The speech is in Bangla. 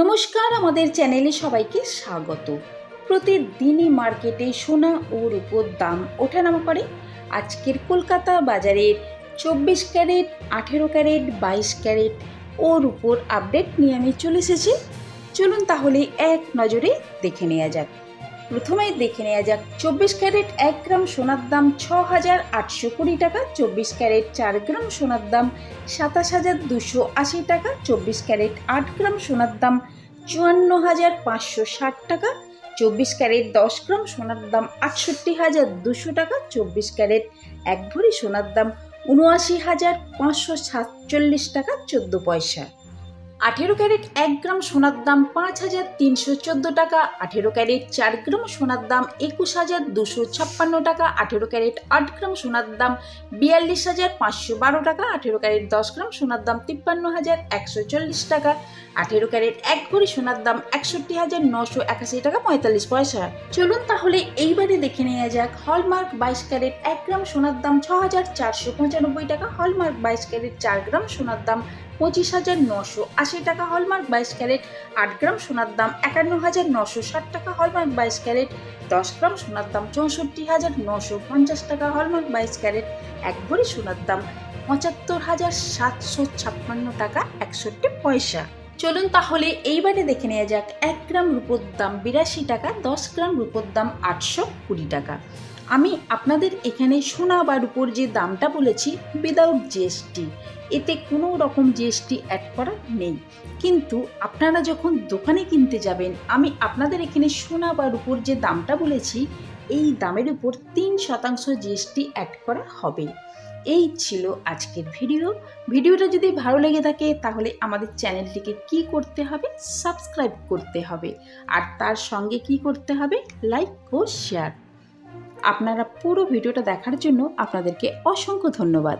নমস্কার, আমাদের চ্যানেলে সবাইকে স্বাগত। প্রতিদিনই মার্কেটে সোনা ও রূপোর দাম ওঠানামা করে। আজকের কলকাতা বাজারের চব্বিশ ক্যারেট, আঠেরো ক্যারেট, বাইশ ক্যারেট ও রূপোর আপডেট নিয়ে আমি চলে এসেছি। চলুন তাহলে এক নজরে দেখে নেওয়া যাক। প্রথমেই দেখে নেওয়া যাক। চব্বিশ ক্যারেট এক গ্রাম সোনার দাম ছ হাজার আটশো কুড়ি টাকা, চব্বিশ ক্যারেট চার গ্রাম সোনার দাম সাতাশ হাজার দুশো আশি টাকা, চব্বিশ ক্যারেট আট গ্রাম সোনার দাম চুয়ান্ন হাজার পাঁচশো ষাট টাকা, চব্বিশ ক্যারেট দশ গ্রাম সোনার দাম আটষট্টি হাজার দুশো টাকা, চব্বিশ ক্যারেট এক ভরি সোনার দাম উনআশি হাজার পাঁচশো সাতচল্লিশ টাকা, চোদ্দ পয়সা। আঠেরো ক্যারেট এক গ্রাম সোনার দাম পাঁচ হাজার তিনশো চোদ্দ টাকা, আঠেরো ক্যারেট চার গ্রাম সোনার দাম একুশ হাজার দুশো ছাপ্পান্ন টাকা, আঠেরো ক্যারেট আট গ্রাম সোনার দাম বিয়াল্লিশ হাজার পাঁচশো বারো টাকা, আঠেরো ক্যারেট দশ গ্রাম সোনার দাম তিপ্পান্ন হাজার একশো চল্লিশ টাকা, আঠেরো ক্যারেট এক ভরি সোনার দাম একষট্টি হাজার নশো একাশি টাকা পঁয়তাল্লিশ পয়সা। চলুন তাহলে এইবারে দেখে নেওয়া যাক, হলমার্ক বাইশ ক্যারেট এক গ্রাম সোনার দাম ছ হাজার চারশো পঁচানব্বই টাকা, হলমার্ক বাইশ ক্যারেট চার গ্রাম সোনার দাম পঁচিশ হাজার নশো আশি টাকা হলমার্ক, বাইশ ক্যারেট, আট গ্রাম সোনার দাম একান্ন হাজার নশো ষাট টাকা হলমার্ক, বাইশ ক্যারেট, দশ গ্রাম সোনার দাম চৌষট্টি হাজার নশো পঞ্চাশ টাকা হলমার্ক, বাইশ ক্যারেট, এক ভরি সোনার দাম পঁচাত্তর হাজার সাতশো ছাপ্পান্ন টাকা একষট্টি পয়সা। চলুন তাহলে এইবারে দেখে নেওয়া যাক, এক গ্রাম রূপোর দাম বিরাশি টাকা, দশ গ্রাম রূপোর দাম আটশো কুড়ি টাকা। আমি আপনাদের এখানে সোনা বা রূপোর যে দামটা বলেছি উইদাউট জিএসটি এতে কোনো রকম জিএসটি অ্যাড করা নেই। কিন্তু আপনারা যখন দোকানে কিনতে যাবেন, আমি আপনাদের এখানে সোনা বা রূপোর যে দামটা বলেছি, এই দামের উপর তিন শতাংশ জিএসটি অ্যাড করা হবে। এই ছিল আজকের ভিডিও। ভিডিওটা যদি ভালো লেগে থাকে, তাহলে আমাদের চ্যানেলটিকে কি করতে হবে? সাবস্ক্রাইব করতে হবে। আর তার সঙ্গে কি করতে হবে? লাইক ও শেয়ার। আপনারা পুরো ভিডিওটা দেখার জন্য আপনাদেরকে অসংখ্য ধন্যবাদ।